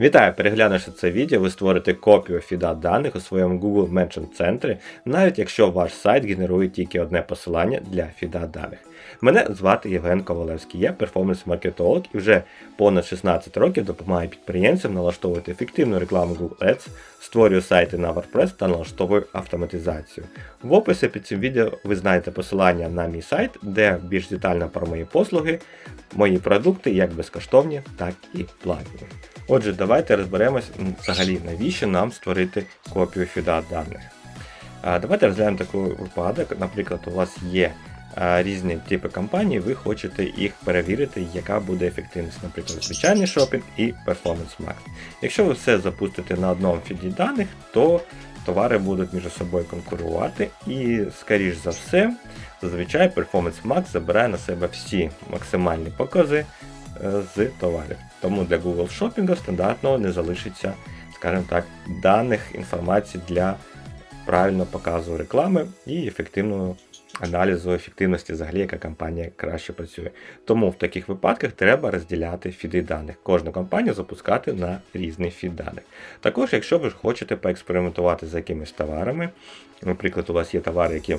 Вітаю! Переглянувши це відео, ви створите копію фіда даних у своєму Google Mention центрі, навіть якщо ваш сайт генерує тільки одне посилання для фіда даних. Мене звати Євген Ковалевський, я перформанс-маркетолог і вже понад 16 років допомагаю підприємцям налаштовувати ефективну рекламу Google Ads, створюю сайти на WordPress та налаштовую автоматизацію. В описі під цим відео ви знайдете посилання на мій сайт, де більш детально про мої послуги, мої продукти, як безкоштовні, так і платні. Отже, давайте розберемось взагалі, навіщо нам створити копію фіда даних. Давайте розглянемо такий випадок. Наприклад, у вас є різні типи компаній, ви хочете їх перевірити, яка буде ефективність, наприклад, звичайний шопінг і Performance Max. Якщо ви все запустите на одному фіді даних, то товари будуть між собою конкурувати, і, скоріш за все, зазвичай Performance Max забирає на себе всі максимальні покази з товарів. Тому для Google Shopping стандартно не залишиться, скажімо так, даних інформації для правильного показу реклами і ефективного аналізу ефективності, взагалі, яка компанія краще працює. Тому в таких випадках треба розділяти фіди даних. Кожну компанію запускати на різний фід даних. Також, якщо ви хочете поекспериментувати з якимись товарами, наприклад, у вас є товари, які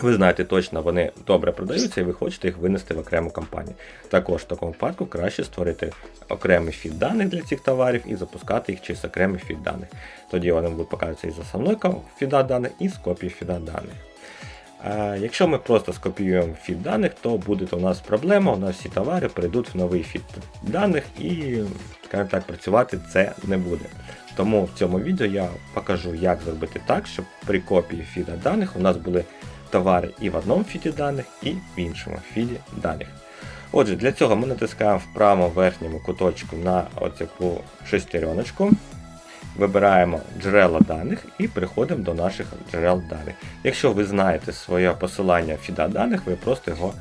ви знаєте точно, вони добре продаються і ви хочете їх винести в окрему компанію. Також в такому випадку краще створити окремий фід даних для цих товарів і запускати їх через окремий фід даних. Тоді вони будуть показуватися із основної фіда даних і з копії фіда даних. Якщо ми просто скопіюємо фід даних, то буде у нас проблема, у нас всі товари прийдуть в новий фід даних і, скажімо так, працювати це не буде. Тому в цьому відео я покажу, як зробити так, щоб при копії фіда даних у нас були товари і в одному фіді даних, і в іншому фіді даних. Отже, для цього ми натискаємо в правому верхньому куточку на оцяку шестереночку, вибираємо джерела даних і переходимо до наших джерел даних. Якщо ви знаєте своє посилання фіда даних, ви просто його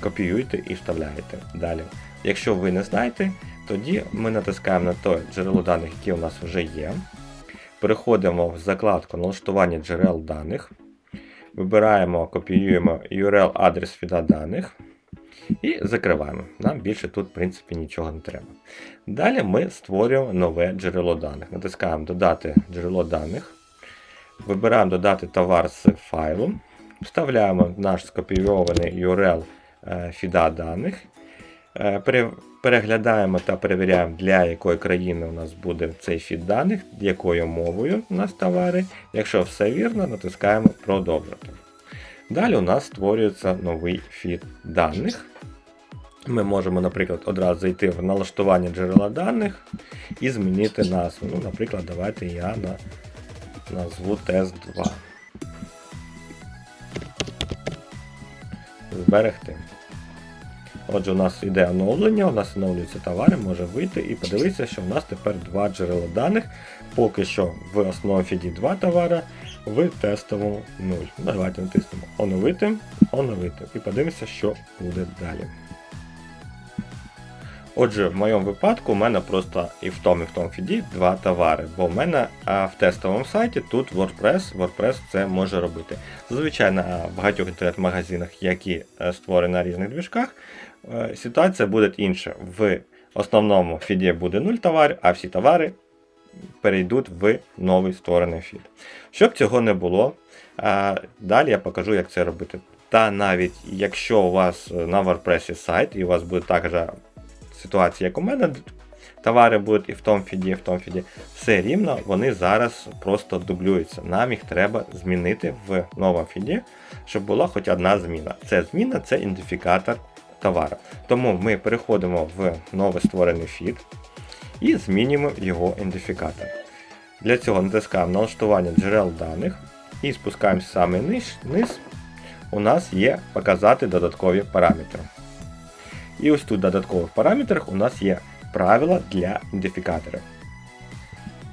копіюєте і вставляєте далі. Якщо ви не знаєте, тоді ми натискаємо на те джерело даних, яке у нас вже є. Переходимо в закладку налаштування джерел даних. Вибираємо, копіюємо URL адрес фіда даних і закриваємо. Нам більше тут, в принципі, нічого не треба. Далі ми створюємо нове джерело даних. Натискаємо Додати джерело даних. Вибираємо додати товар з файлу. Вставляємо наш скопійований URL е, фіда даних. Е, пере- Переглядаємо та перевіряємо, для якої країни у нас буде цей фід даних, якою мовою у нас товари. Якщо все вірно, натискаємо продовжити. Далі у нас створюється новий фід даних. Ми можемо, наприклад, одразу зайти в налаштування джерела даних і змінити назву. Ну, наприклад, давайте я на, назву тест 2. Зберегти. Отже, у нас йде оновлення, у нас оновлюються товари, може вийти і подивитися, що в нас тепер два джерела даних. Поки що в основному фіді два товари, в тестовому 0. Давайте натиснемо оновити, оновити і подивимося, що буде далі. Отже, в моєму випадку у мене просто і в тому, і в тому фіді два товари, бо в мене а, в тестовому сайті тут WordPress, WordPress це може робити. Зазвичай на багатьох інтернет-магазинах, які е, створені на різних двіжках, ситуація буде інша. В основному фіді буде 0 товарів, а всі товари перейдуть в новий створений фід. Щоб цього не було, далі я покажу, як це робити. Та навіть якщо у вас е, на WordPress сайт, і у вас буде така ситуація, як у мене, товари будуть і в тому фіді, і в тому фіді, все рівно вони зараз просто дублюються. Нам їх треба змінити в новому фіді, щоб була хоч одна зміна. Це зміна це ідентифікатор товару. Тому ми переходимо в новий створений фід і змінюємо його ідентифікатор. Для цього натискаємо налаштування джерел даних і спускаємося саме низ. У нас є показати додаткові параметри. І ось тут в додаткових параметрах у нас є правила для ідентифікаторів.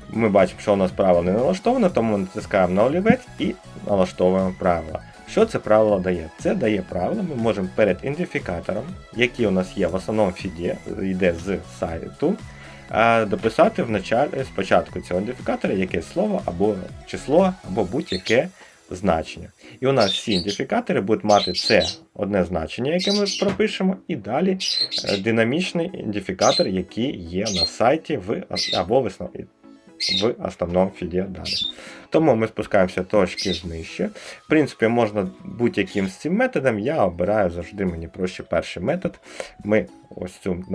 Ми бачимо, що у нас правило не налаштовано, тому натискаємо на олівець і налаштовуємо правила. Що це правило дає? Це дає правило, ми можемо перед ідентифікатором, який у нас є в основному фіді, йде з сайту, дописати в началі, спочатку цього ідентифікатора якесь слово або число, або будь-яке значення. І у нас всі ідентифікатори будуть мати це одне значення, яке ми пропишемо, і далі е, динамічний ідентифікатор, який є на сайті в, або в, в основному фіді даних. Тому ми спускаємося трошки знижче. В принципі, можна будь-яким з цим методом. Я обираю завжди мені проще перший метод. Ми ось цю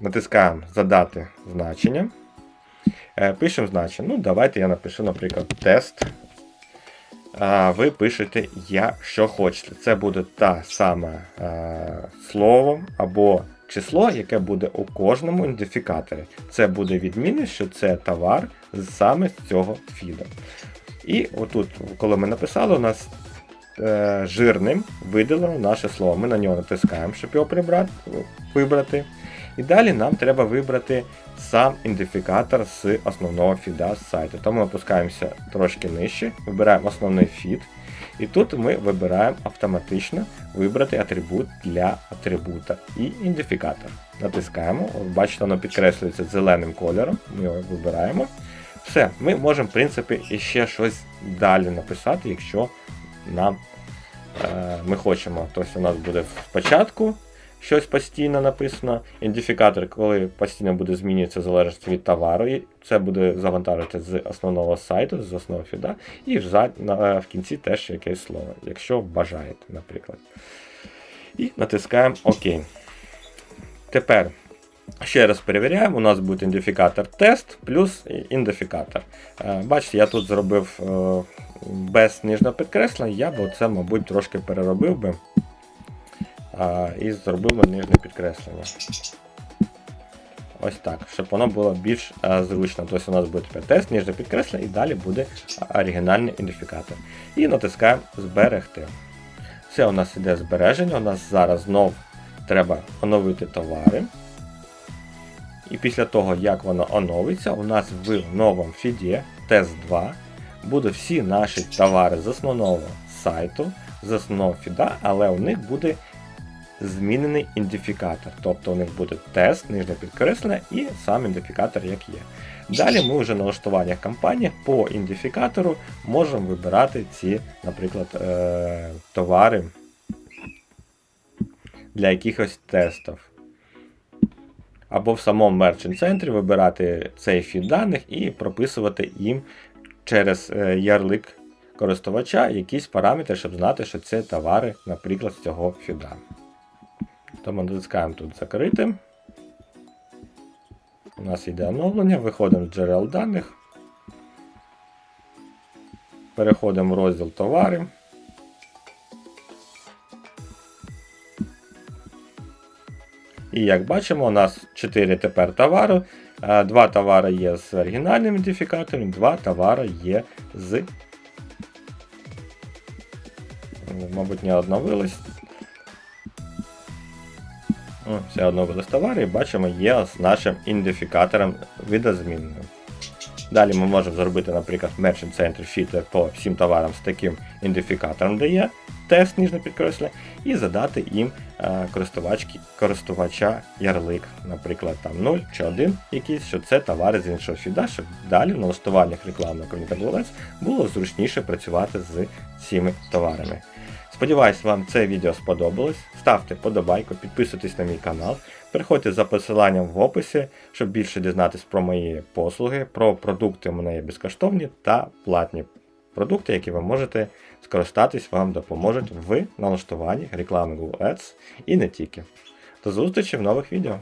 натискаємо задати значення. Е, Пишемо значення. Ну, давайте я напишу, наприклад, тест. А ви пишете я що хочете. Це буде та саме слово або число, яке буде у кожному ідентифікаторі. Це буде відмінність, що це товар саме з цього фіду. І отут, коли ми написали, у нас е, жирним виділено наше слово. Ми на нього натискаємо, щоб його прибрати, вибрати. І далі нам треба вибрати сам ідентифікатор з основного фіда з сайту. Тому опускаємося трошки нижче, вибираємо основний фід. І тут ми вибираємо автоматично вибрати атрибут для атрибута і ідентифікатор. Натискаємо, бачите, воно підкреслюється зеленим кольором. Ми його вибираємо. Все, ми можемо, в принципі, іще щось далі написати, якщо нам е, ми хочемо. Тобто у нас буде спочатку щось постійно написано. Ідентифікатор, коли постійно буде змінюватися в залежності від товару, і це буде завантажувати з основного сайту, з основного фіда, і вза- на- в кінці теж якесь слово, якщо бажаєте, наприклад. І натискаємо ОК. Тепер ще раз перевіряємо, у нас буде ідентифікатор тест плюс ідентифікатор. Е, Бачите, я тут зробив е, без ніжного підкреслення, я б це, мабуть, трошки переробив би і зробив би нижнє підкреслення. Ось так, щоб воно було більш а, зручно. Тобто у нас буде тепер тест, ніжне підкреслення, і далі буде оригінальний ідентифікатор. І натискаємо зберегти. Все у нас іде збереження. У нас зараз знов треба оновити товари. І після того, як воно оновиться, у нас в новому фіді тест 2 будуть всі наші товари з основного сайту, з основного фіда, але у них буде змінений ідентифікатор. Тобто у них буде тест, нижнє підкреслення і сам ідентифікатор, як є. Далі ми вже на налаштуваннях кампанії по ідентифікатору можемо вибирати ці, наприклад, е- товари для якихось тестів. Або в самому мерчент центрі вибирати цей фід даних і прописувати їм через е, ярлик користувача якісь параметри, щоб знати, що це товари, наприклад, з цього фіда. Тому натискаємо тут закрити. У нас йде оновлення, виходимо з джерел даних. Переходимо в розділ товари. І як бачимо, у нас 4 тепер товари. Е, Два товари є з оригінальним ідентифікатором, два товари є з. Мабуть, не одновились. О, Все одновились товари і бачимо, є з нашим ідентифікатором видозмінним. Далі ми можемо зробити, наприклад, Merchant Center фільтр по всім товарам з таким ідентифікатором, де є тест ніжне підкреслення, і задати їм е, користувачки, користувача ярлик, наприклад, там 0 чи 1 якийсь, що це товари з іншого фіда, щоб далі в налаштуваннях рекламного комітету було зручніше працювати з цими товарами. Сподіваюсь, вам це відео сподобалось. Ставте подобайку, підписуйтесь на мій канал, переходьте за посиланням в описі, щоб більше дізнатись про мої послуги, про продукти у мене є безкоштовні та платні продукти, які ви можете скористатись, вам допоможуть в налаштуванні реклами Google Ads і не тільки. До зустрічі в нових відео!